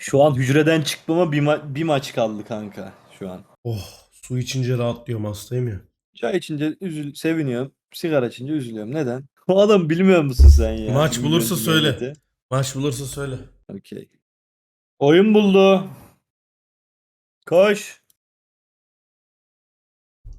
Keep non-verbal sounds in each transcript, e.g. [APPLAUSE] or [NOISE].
Şu an hücreden çıkmama bir, ma- bir maç kaldı kanka şu an. Oh su içince rahatlıyorum hastayım ya. Çay içince üzül seviniyorum. Sigara içince üzülüyorum. Neden? [LAUGHS] O adam bilmiyor musun sen ya? Maç bulursa söyle. milleti? Maç bulursa söyle. Okey. Oyun buldu. Koş.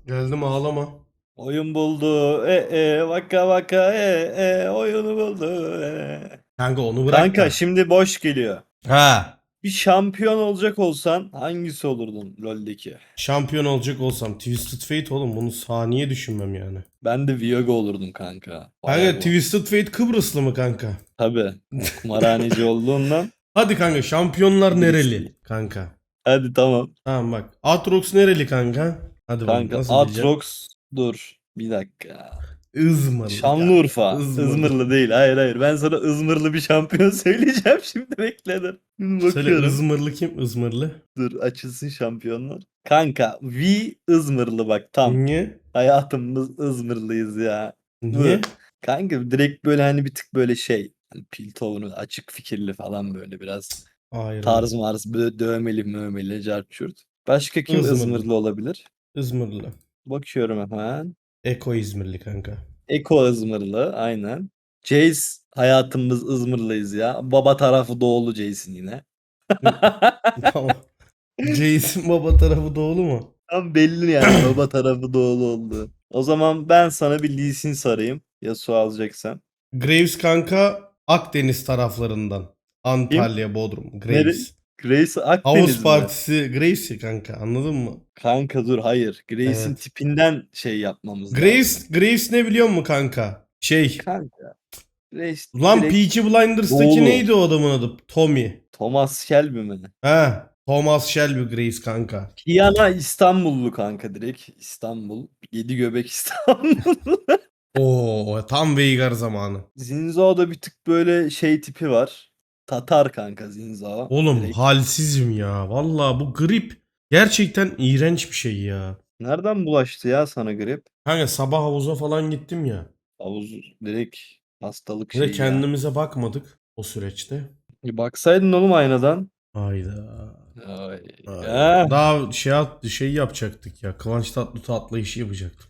Geldim ağlama. Oyun buldu. E e vaka vaka e e oyunu buldu. E. Kanka onu bırak Kanka da. şimdi boş geliyor. Ha. Bir şampiyon olacak olsan hangisi olurdun LoL'deki? Şampiyon olacak olsam Twisted Fate oğlum bunu saniye düşünmem yani. Ben de Viago olurdum kanka. Kanka Bayağı bu. Twisted Fate Kıbrıslı mı kanka? Tabii. Kumarhaneci [LAUGHS] olduğundan. Hadi kanka şampiyonlar nereli kanka? Hadi tamam. Tamam bak. Atrox nereli kanka? Hadi bak Kanka nasıl diyeceğim? Atrox dur. Bir dakika. Izmir. Şanlıurfa. Izmirli. Izmirli değil. Hayır hayır. Ben sana Izmirli bir şampiyon [LAUGHS] söyleyeceğim. Şimdi bekle dur. Söyle. Izmirli kim? Izmirli. Dur açılsın şampiyonlar. Kanka V Izmirli bak tam. Niye? Hayatımız Izmirliyiz ya. Niye? Kanka direkt böyle hani bir tık böyle şey. Hani Piltover'un açık fikirli falan böyle biraz Hayır. tarz marz böyle dövmeli mövmeli carçurt. Başka kim Izmirli. İzmirli olabilir? İzmirli. Bakıyorum hemen. Eko İzmirli kanka. Eko İzmirli aynen. Jace hayatımız İzmirliyiz ya. Baba tarafı doğulu Jace'in yine. [LAUGHS] tamam. Jason baba tarafı doğulu mu? Tam belli yani [COUGHS] baba tarafı doğulu oldu. O zaman ben sana bir Lee Sin sarayım. Yasuo alacaksan. Graves kanka Akdeniz taraflarından. Antalya, Bodrum. Graves. Grace Akdeniz Havuz mi? partisi Graves ya kanka anladın mı? Kanka dur hayır. Grace'in Evet. tipinden şey yapmamız lazım. Graves, Graves ne biliyor musun kanka? Şey. Kanka. Grace Lan direkt Peaky Blinders'taki Doğulu. neydi o adamın adı? Tommy. Thomas Shelby mi? Ha. Thomas Shelby Graves kanka. Kiana İstanbullu kanka direkt. İstanbul. Yedi göbek [LAUGHS] İstanbul. Oo tam Veigar zamanı. Zinzao'da bir tık böyle şey tipi var. Tatar kanka Zinzao. Oğlum Direkt. halsizim ya. Vallahi bu grip gerçekten iğrenç bir şey ya. Nereden bulaştı ya sana grip? Kanka sabah havuza falan gittim ya. Havuz direkt hastalık Bir de şeyi ya. kendimize bakmadık o süreçte. Bir baksaydın oğlum aynadan. Hayda. Ay. Hayda. Ya. Daha şey at- şey yapacaktık ya. Kıvanç Tatlıtuğ atlayışı yapacaktık.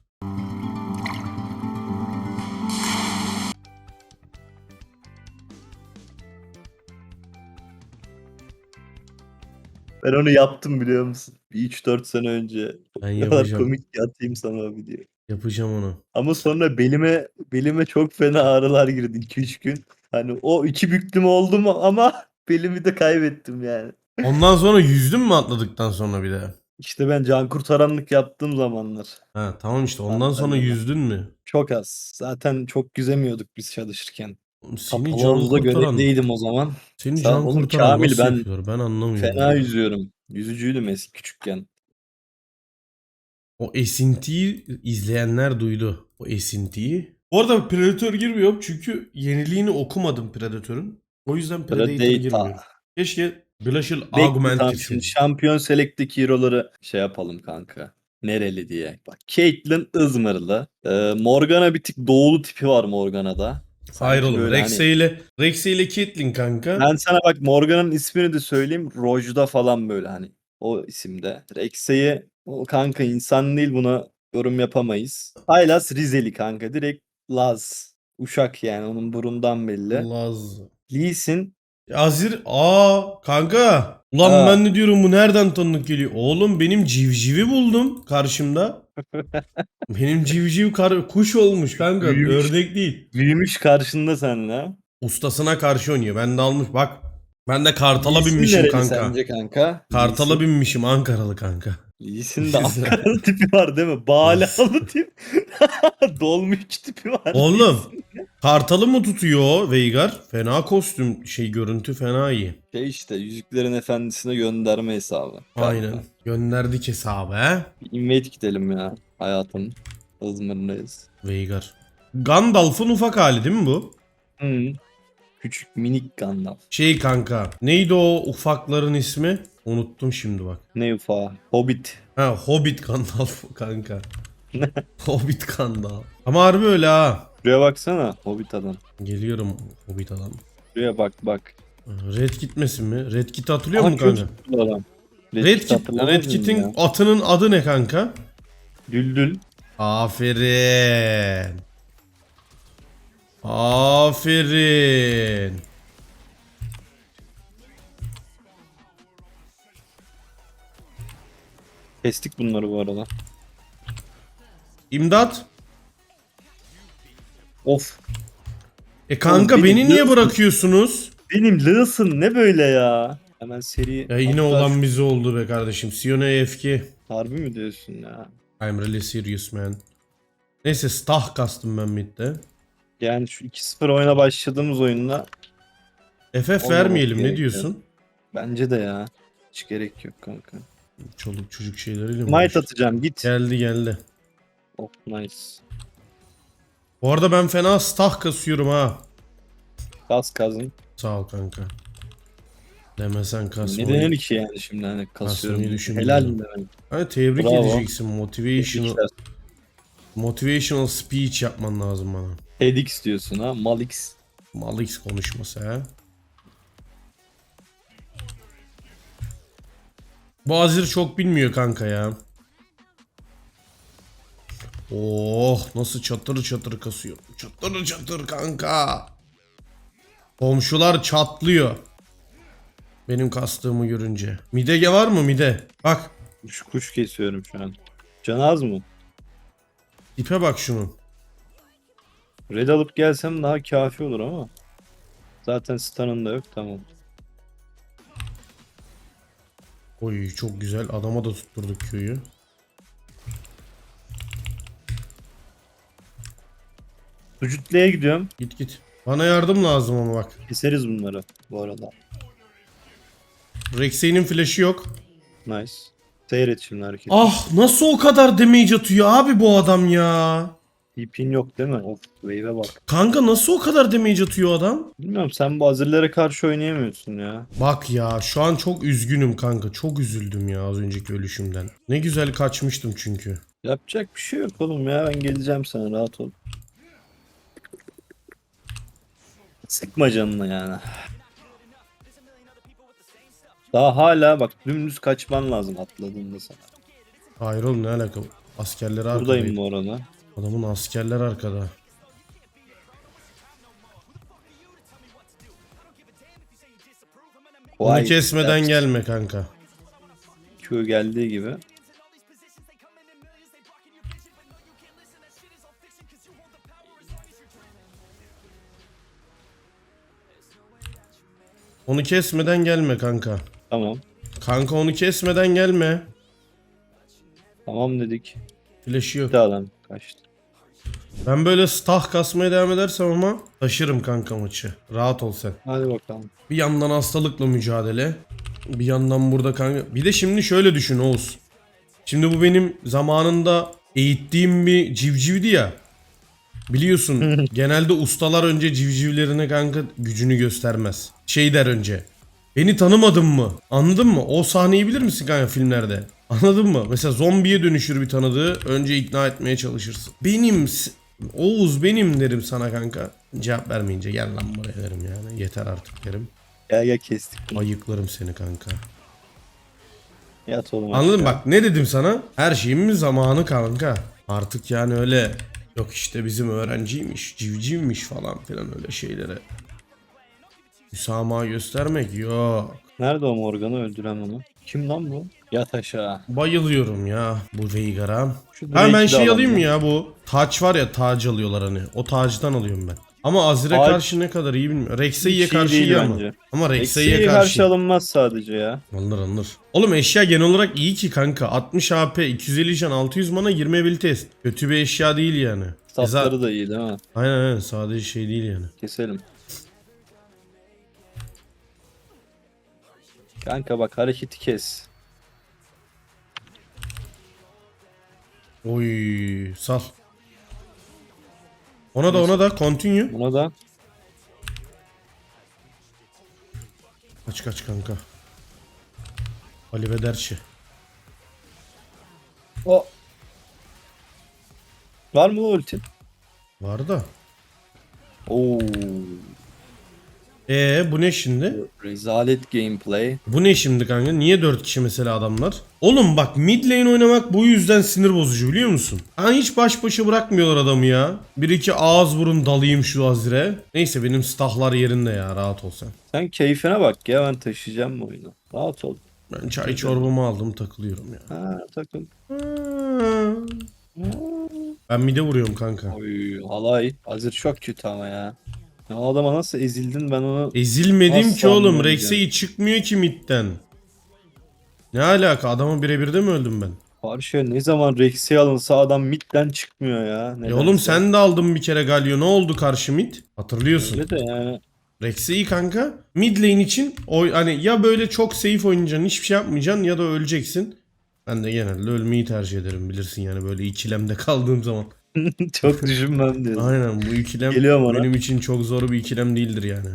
Ben onu yaptım biliyor musun? Bir 3-4 sene önce. Ben Ne kadar yapacağım. komik ki atayım sana o videoyu. Yapacağım onu. Ama sonra belime belime çok fena ağrılar girdi 2-3 gün. Hani o iki büklüm oldu mu ama [LAUGHS] belimi de kaybettim yani. Ondan sonra yüzdün mü atladıktan sonra bir de? İşte ben can kurtaranlık yaptığım zamanlar. Ha tamam işte ondan sonra yüzdün mü? Çok az. Zaten çok yüzemiyorduk biz çalışırken. Seni can havuzda kurtaran, o zaman. seni Sen can oğlum kurtaran Kamil, nasıl ben yapıyor? Ben anlamıyorum. Fena yüzüyorum. Yüzücüydüm eski küçükken. O esintiyi izleyenler duydu. O esintiyi. Bu arada Predator girmiyorum çünkü yeniliğini okumadım Predator'ın. O yüzden Predator Predator. girmiyor. Keşke Glacial Bekle Augment tamam, girseydi. şimdi şampiyon select'teki hero'ları şey yapalım kanka. Nereli diye. Bak Caitlyn Izmirli. Ee, Morgana bir tık doğulu tipi var Morgana'da. Hayır Sanki oğlum. böyle Rex'e hani- ile Rex'e ile Caitlyn kanka. Ben sana bak Morgana'nın ismini de söyleyeyim. Rojda falan böyle hani. O isimde. Rex'e'yi o kanka insan değil buna yorum yapamayız. Aylas Rizeli kanka. Direkt Laz. Uşak yani onun burundan belli. Laz. Lee Sin Azir. Aa kanka. Ulan Ha. ben ne diyorum bu nereden tanıdık geliyor? Oğlum benim civcivi buldum karşımda. [LAUGHS] benim civciv kar kuş olmuş kanka. Büyümüş. Ördek değil. büyümüş karşında seninle. ha. Ustasına karşı oynuyor. Ben de almış bak. Ben de Kartal'a Lee Sin binmişim nereli kanka. Sence kanka? Kartal'a binmişim Ankaralı kanka. Lee Sin de [LAUGHS] Ankaralı tipi var değil mi? Bağlalı tip. [LAUGHS] Dolmuş tipi var. Oğlum Kartal'ı mı tutuyor Veigar? Fena kostüm şey görüntü fena iyi. Şey işte Yüzüklerin Efendisi'ne gönderme hesabı. Aynen. Gönderdik hesabı he. Bir invade gidelim ya hayatım. İzmir'deyiz. Veigar. Gandalf'ın ufak hali değil mi bu? Hı. Küçük minik Gandalf. Şey kanka. Neydi o ufakların ismi? Unuttum şimdi bak. Ne ufa? Hobbit. Ha Hobbit Gandalf [LAUGHS] kanka. Hobbit Gandalf. Ama harbi öyle ha. Şuraya baksana Hobbit adam. Geliyorum Hobbit adam. Şuraya bak bak. Red gitmesin mi? Red Kit hatırlıyor Ama musun kanka? adam. Red Kit, hatırlamaz Red Kit'in atının adı ne kanka? Düldül. Aferin. Aferin. Kestik bunları bu arada. İmdat. Of. E kanka Oğlum, beni benim niye bırakıyorsunuz? Benim Lawson ne böyle ya? Hemen seri. Ya yine Hatta olan bize oldu be kardeşim. Sione AFK. Harbi mi diyorsun ya? I'm really serious man. Neyse stah kastım ben midde. Yani şu 2-0 oyuna başladığımız oyunda FF Olmaması vermeyelim ne gerekiyor. diyorsun? bence de ya. Hiç gerek yok kanka. Çoluk çocuk şeyleriyle mi Might uğraşıyoruz? atacağım git. Geldi geldi. Oh nice. Bu arada ben fena stah kasıyorum ha. Kas kazın. Sağ ol kanka. Demesen Ne kasmayı. denir ki yani şimdi hani kasıyorum. Kasmayı Helal mi demek? Hani tebrik Bravo. edeceksin. Motivational, Tebrikler. motivational speech yapman lazım bana. TEDx diyorsun ha. Malix. Malix konuşması ha. Bu Azir çok bilmiyor kanka ya. Oh nasıl çatır çatır kasıyor. Çatır çatır kanka. Komşular çatlıyor. Benim kastığımı görünce. Midege var mı mide? Bak Kuş, kuş kesiyorum şu an. Can az mı? ipe bak şunun. Red alıp gelsem daha kafi olur ama. Zaten stun'ın da yok tamam. Oy çok güzel. Adama da tutturduk köyü. Sucutlu'ya gidiyorum. Git git. Bana yardım lazım ama bak. Keseriz bunları bu arada. Rexey'nin flash'ı yok. Nice. Seyret şimdi hareketi. Ah nasıl o kadar damage atıyor abi bu adam ya. TP'in yok değil mi? Of wave'e bak. Kanka nasıl o kadar damage atıyor adam? Bilmiyorum sen bu hazırlara karşı oynayamıyorsun ya. Bak ya şu an çok üzgünüm kanka. Çok üzüldüm ya az önceki ölüşümden. Ne güzel kaçmıştım çünkü. Yapacak bir şey yok oğlum ya ben geleceğim sana rahat ol. Sıkma canını yani. Daha hala bak dümdüz kaçman lazım atladığında sana. Hayır oğlum ne alaka? Askerleri arkada. Buradayım bu arada. Adamın askerler arkada. Onu Vay, kesmeden dert. gelme kanka. Q geldiği gibi. Onu kesmeden gelme kanka. Tamam. Kanka onu kesmeden gelme. Tamam dedik. Flash'ı yok. Bir adam kaçtı. Ben böyle stah kasmaya devam edersem ama taşırım kanka maçı. Rahat ol sen. Hadi bakalım. Bir yandan hastalıkla mücadele. Bir yandan burada kanka. Bir de şimdi şöyle düşün Oğuz. Şimdi bu benim zamanında eğittiğim bir civcivdi ya. Biliyorsun [LAUGHS] genelde ustalar önce civcivlerine kanka gücünü göstermez. Şey der önce. Beni tanımadın mı? Anladın mı? O sahneyi bilir misin kanka filmlerde? Anladın mı? Mesela zombiye dönüşür bir tanıdığı. Önce ikna etmeye çalışırsın. Benim Oğuz benim derim sana kanka. Cevap vermeyince gel lan buraya derim yani. Yeter artık derim. Gel gel kestik. Ayıklarım seni kanka. Yat oğlum. Anladın mı? bak ne dedim sana? Her şeyimin zamanı kanka. Artık yani öyle yok işte bizim öğrenciymiş, civcivmiş falan filan öyle şeylere. Müsamaha göstermek yok. Nerede o Morgan'ı öldüren onu? Kim lan bu? Yat aşağı. Bayılıyorum ya bu Veigar'a. Şu Ha ben Drake'i de şey alayım mı ya bu? Taç var ya taç alıyorlar hani. O tacdan alıyorum ben. Ama Azir'e Taç- karşı ne kadar iyi bilmiyorum. Rex'e Hiç iyi karşı değil iyi ama. bence. Ama Rex'e Eksiğe karşı. karşı alınmaz sadece ya. Alınır alınır. Oğlum eşya genel olarak iyi ki kanka. 60 AP, 250 can, 600 mana, 20 ability. Kötü bir eşya değil yani. E za- Statları da iyi değil mi? Aynen aynen sadece şey değil yani. Keselim. Kanka bak hareketi kes. Oy sal. Ona da ona da continue. Buna da Kaç kaç kanka. Ali Bederçi. o Var mı ulti? Var da. Oo. Ee bu ne şimdi? Rezalet gameplay. Bu ne şimdi kanka? Niye 4 kişi mesela adamlar? Oğlum bak mid lane oynamak bu yüzden sinir bozucu biliyor musun? Ha hiç baş başa bırakmıyorlar adamı ya. Bir iki ağız burun dalayım şu Azir'e. Neyse benim stahlar yerinde ya rahat ol sen. Sen keyfine bak ya ben taşıyacağım bu oyunu. Rahat ol. Ben çay çorbamı aldım takılıyorum ya. Ha takıl. Ben mide vuruyorum kanka. Oy halay. Hazır çok kötü ama ya. Ya o adama nasıl ezildin ben onu Ezilmedim Asla ki oğlum. anlamayacağım. Rex'e çıkmıyor ki midden. Ne alaka? Adamı birebir de mi öldüm ben? Karşıya ne zaman Rex'e alınsa adam midden çıkmıyor ya. E Nedense. oğlum sen de aldın bir kere Galio. Ne oldu karşı mid? Hatırlıyorsun. Öyle de yani. Rex'e iyi kanka. Mid lane için oy hani ya böyle çok safe oynayacaksın, hiçbir şey yapmayacaksın ya da öleceksin. Ben de genelde ölmeyi tercih ederim bilirsin yani böyle ikilemde kaldığım zaman. [LAUGHS] çok düşünmem diyorsun. Aynen bu ikilem Geliyorum ona. benim için çok zor bir ikilem değildir yani.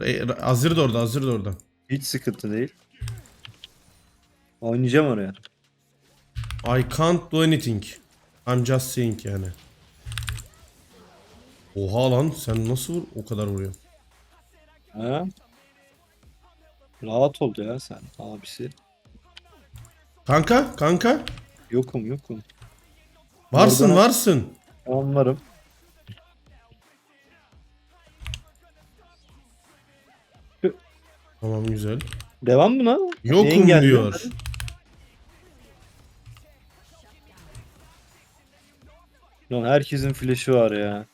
E, Azir de orada, Azir de orada. Hiç sıkıntı değil. Oynayacağım oraya. I can't do anything. I'm just saying yani. Oha lan sen nasıl vur o kadar vuruyorsun? Ha? Rahat ol ya sen abisi. Kanka, kanka. Yokum yokum. Varsın, Oradan- varsın. Anlarım. Tamam güzel. Devam mı lan? Yokum Neyin geldi? diyor. Lan herkesin flash'ı var ya.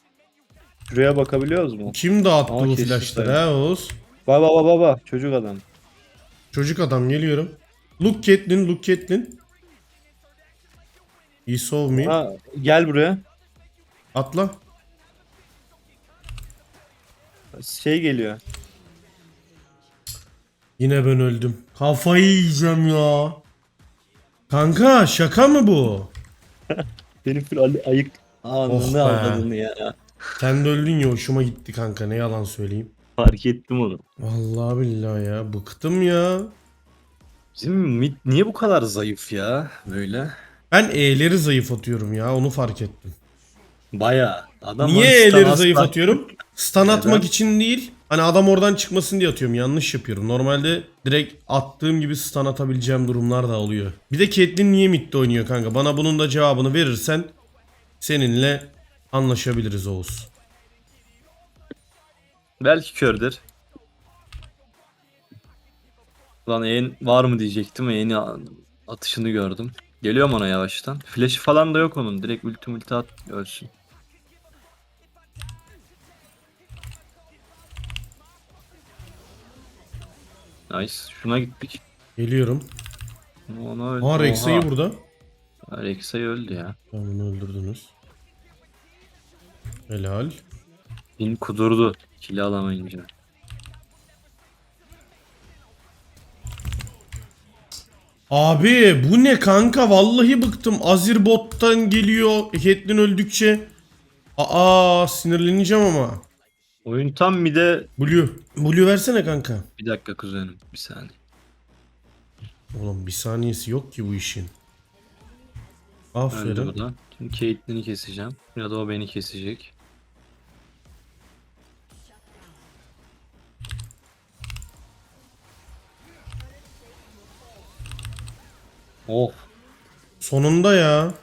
Şuraya bakabiliyoruz mu? Kim dağıttı Ama bu flashları ha Oğuz? Baba baba baba çocuk adam. Çocuk adam geliyorum. Look Caitlyn, look Caitlyn. Saw me. Ha, gel buraya. Atla. Şey geliyor. Yine ben öldüm. Kafayı yiyeceğim ya. Kanka şaka mı bu? [LAUGHS] Benim full Ali- ayık. Anını Oh be. avradını ya. Sen de öldün ya hoşuma gitti kanka ne yalan söyleyeyim. Fark ettim onu. Vallahi billahi ya bıktım ya. Bizim mid niye bu kadar zayıf ya böyle? Ben E'leri zayıf atıyorum ya onu fark ettim. Baya. Adam Niye bana E'leri zayıf atma- atıyorum? Stun atmak için değil. Hani adam oradan çıkmasın diye atıyorum. Yanlış yapıyorum. Normalde direkt attığım gibi stun atabileceğim durumlar da oluyor. Bir de Caitlyn niye midde oynuyor kanka? Bana bunun da cevabını verirsen seninle anlaşabiliriz Oğuz. Belki kördür. Lan en var mı diyecektim. Yeni atışını gördüm. Geliyorum ona yavaştan. Flash'ı falan da yok onun. Direkt ulti multi at ölsün. Nice. Şuna gittik. Geliyorum. Ona öldü. Aa Rex'a'yı Oha. burada. Rex'a'yı öldü ya. Tamam bunu öldürdünüz. Helal. Bin kudurdu. Kili alamayınca. Abi bu ne kanka? Vallahi bıktım. Azir bottan geliyor. Caitlyn öldükçe. Aa sinirleneceğim ama. Oyun tam bir de... Blue. Blue versene kanka. Bir dakika kuzenim. Bir saniye. Oğlum bir saniyesi yok ki bu işin. Öldü Aferin. bu da. Şimdi Caitlyn'i keseceğim. Ya da o beni kesecek. Oh. Sonunda ya.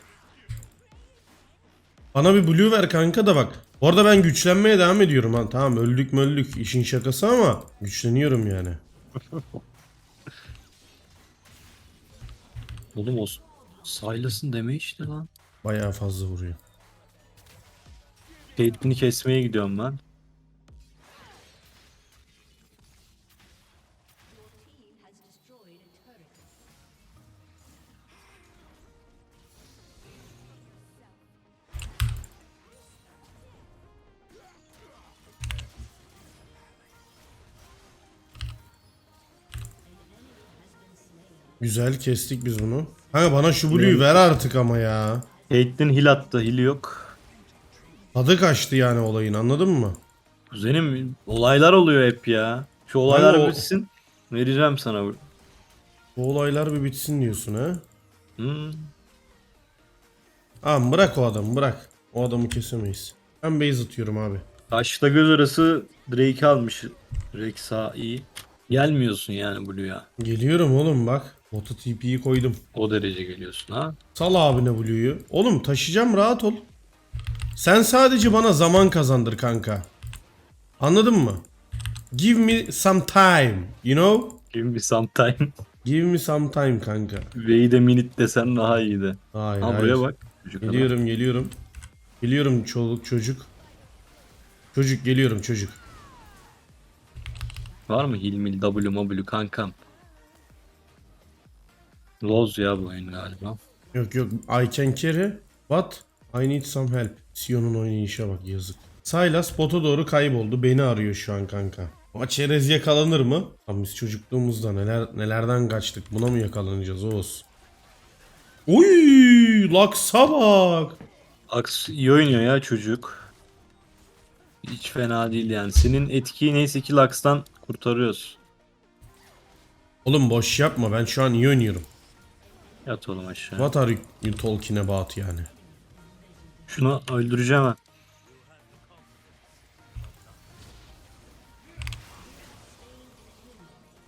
Bana bir blue ver kanka da bak. Bu arada ben güçlenmeye devam ediyorum. Ha, tamam öldük mü öldük. işin şakası ama güçleniyorum yani. [LAUGHS] Oğlum o Silas'ın deme işte lan. Bayağı fazla vuruyor. Caitlyn'i kesmeye gidiyorum ben. Güzel kestik biz bunu. Kanka bana şu blue'yu ver artık ama ya. Caitlyn heal attı. Heal yok. Tadı kaçtı yani olayın anladın mı? Kuzenim olaylar oluyor hep ya. Şu olaylar o- bitsin. Vereceğim sana bu. Bu olaylar bir bitsin diyorsun ha. Hmm. Tamam bırak o adamı bırak. O adamı kesemeyiz. Ben base atıyorum abi. Kaşla göz arası Drake almış. Rexa iyi. Gelmiyorsun yani Blue'ya. Geliyorum oğlum bak. Botu TP'yi koydum. O derece geliyorsun ha. Sal abine Blue'yu. Oğlum taşıyacağım rahat ol. Sen sadece bana zaman kazandır kanka. Anladın mı? Give me some time. You know? Give me some time. Give me some time kanka. Wait a minute desen daha iyiydi. Hayır Ha hayır. buraya bak. Çocuk adam. Geliyorum geliyorum. Geliyorum çoluk çocuk. Çocuk geliyorum çocuk. Var mı Hilmil W W kankam? Loz ya bu oyun galiba. Yok yok I can carry. What? I need some help. Sion'un oynayışa bak yazık. Sylas bota doğru kayboldu. Beni arıyor şu an kanka. Ama çerez yakalanır mı? Lan biz çocukluğumuzda neler nelerden kaçtık. Buna mı yakalanacağız Oğuz? Uy, laksa bak. Aks iyi oynuyor ya çocuk. Hiç fena değil yani. Senin etkiyi neyse ki Lux'tan kurtarıyoruz. Oğlum boş yapma ben şu an iyi oynuyorum. Yat oğlum aşağı. What are you talking about yani? Şunu öldüreceğim ha.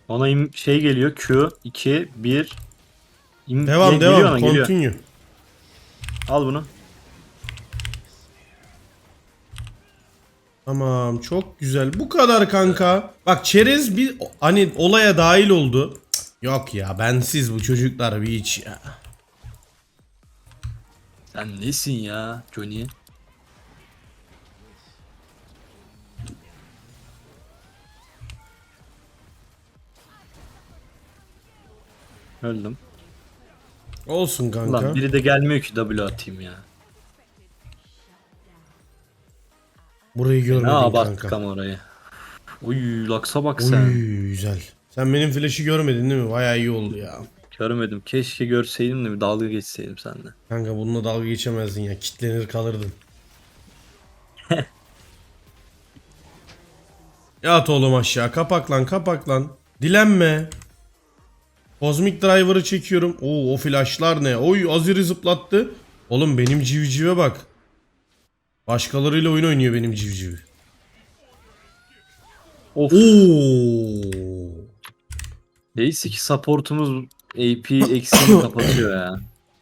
Ona im- şey geliyor Q 2 1 im- Devam Ge- geliyor devam ona, geliyor. continue. Al bunu. Tamam çok güzel. Bu kadar kanka. Bak çerez bir hani olaya dahil oldu. Yok ya bensiz bu çocuklar bir hiç ya. Sen nesin ya Johnny? Öldüm. Olsun kanka. Ulan biri de gelmiyor ki W atayım ya. Burayı Ne görmedim abarttık kanka. ama orayı. Uy laksa bak sen. Uy güzel. Sen benim flash'ı görmedin değil mi? Bayağı iyi oldu ya. Görmedim. Keşke görseydim de bir dalga geçseydim seninle. Kanka bununla dalga geçemezdin ya. Kitlenir kalırdın. [LAUGHS] Yat oğlum aşağı. Kapak lan kapak lan. Dilenme. Cosmic Driver'ı çekiyorum. Oo o flashlar ne? Oy Azir'i zıplattı. Oğlum benim civcive bak. Başkalarıyla oyun oynuyor benim civciv. Of. Oo. Neyse ki supportumuz AP [COUGHS] eksiğini kapatıyor ya.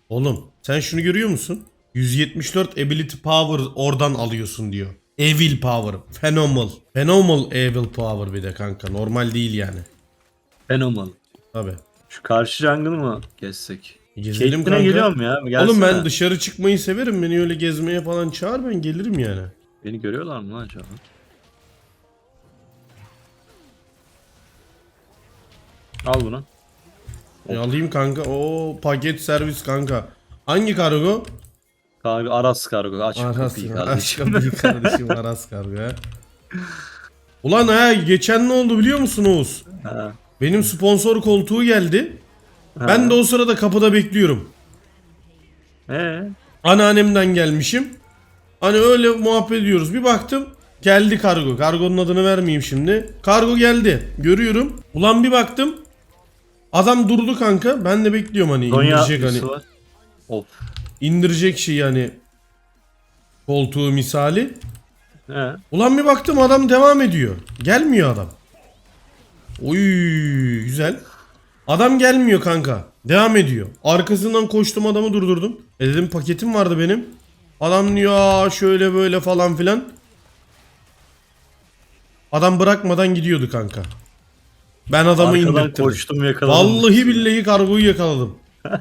Oğlum sen şunu görüyor musun? 174 ability power oradan alıyorsun diyor. Evil power. Phenomenal. Phenomenal evil power bir de kanka. Normal değil yani. Fenomen. Tabi. Şu karşı jungle'ı mı geçsek? Gezelim Caitlyn'e kanka. geliyorum ya. Gelsene. Oğlum ben dışarı çıkmayı severim. Beni öyle gezmeye falan çağır ben gelirim yani. Beni görüyorlar mı lan acaba? Al bunu. E, alayım kanka. O paket servis kanka. Hangi kargo? Kargo, Aras kargo. Aç Aras, kapıyı aç kardeşim. kapıyı kardeşim Aras kargo. Ulan ha geçen ne oldu biliyor musun Oğuz? Ha, Benim sponsor koltuğu geldi. ha. Ben de o sırada kapıda bekliyorum. Ee, Anneannemden gelmişim. Hani öyle muhabbet ediyoruz. Bir baktım geldi kargo. Kargonun adını vermeyeyim şimdi. Kargo geldi. Görüyorum. Ulan bir baktım. Adam durdu kanka. Ben de bekliyorum hani Donya indirecek hani. hani. var. Of. indirecek şey yani. Koltuğu misali. He. Ulan bir baktım adam devam ediyor. Gelmiyor adam. Oy güzel. Adam gelmiyor kanka. Devam ediyor. Arkasından koştum adamı durdurdum. E dedim paketim vardı benim. Adam diyor "Aa, şöyle böyle falan filan. Adam bırakmadan gidiyordu kanka. Ben adamı Arkadan indirttirdim. koştum yakaladım. Vallahi billahi kargoyu yakaladım. [LAUGHS]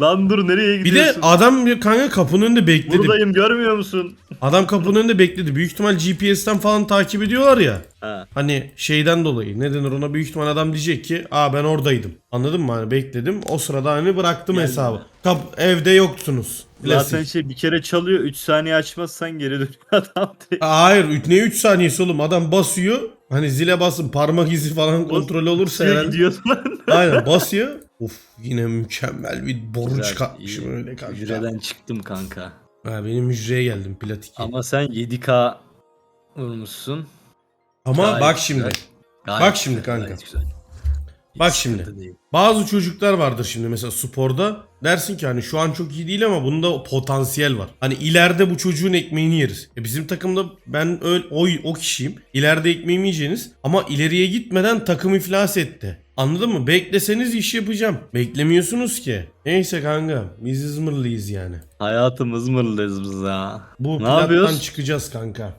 Lan dur nereye Bir de gidiyorsun? adam bir kanka kapının önünde bekledi. Buradayım görmüyor musun? Adam kapının önünde bekledi. Büyük ihtimal GPS'ten falan takip ediyorlar ya. Ha. Hani şeyden dolayı ne denir ona büyük ihtimal adam diyecek ki aa ben oradaydım. Anladın mı? Hani bekledim. O sırada hani bıraktım Geldi. hesabı. Kap evde yoktunuz. Klasik. Zaten şey bir kere çalıyor 3 saniye açmazsan geri dönüyor [LAUGHS] adam. Aa, Hayır ne 3 saniyesi oğlum adam basıyor. Hani zile basın parmak izi falan kontrol olursa Basıyor, herhalde. gidiyor lan. [LAUGHS] Aynen basıyor. Of yine mükemmel bir boru Güzel, çıkartmışım iyi. öyle kanka. Hücreden çıktım kanka. Ha, benim hücreye geldim platik. Ama, Ama sen 7K vurmuşsun. bak Gayet şimdi. güzel. Gayet Bak şimdi güzel, kanka. gayet güzel. Bak şimdi. Bazı çocuklar vardır şimdi mesela sporda. Dersin ki hani şu an çok iyi değil ama bunda potansiyel var. Hani ileride bu çocuğun ekmeğini yeriz. E bizim takımda ben öyle o, o kişiyim. İleride ekmeğimi yiyeceğiniz. Ama ileriye gitmeden takım iflas etti. Anladın mı? Bekleseniz iş yapacağım. Beklemiyorsunuz ki. Neyse kanka. Biz İzmirliyiz yani. Hayatımız mırlıyız biz ya. Bu Ne plattan yapıyoruz? çıkacağız kanka.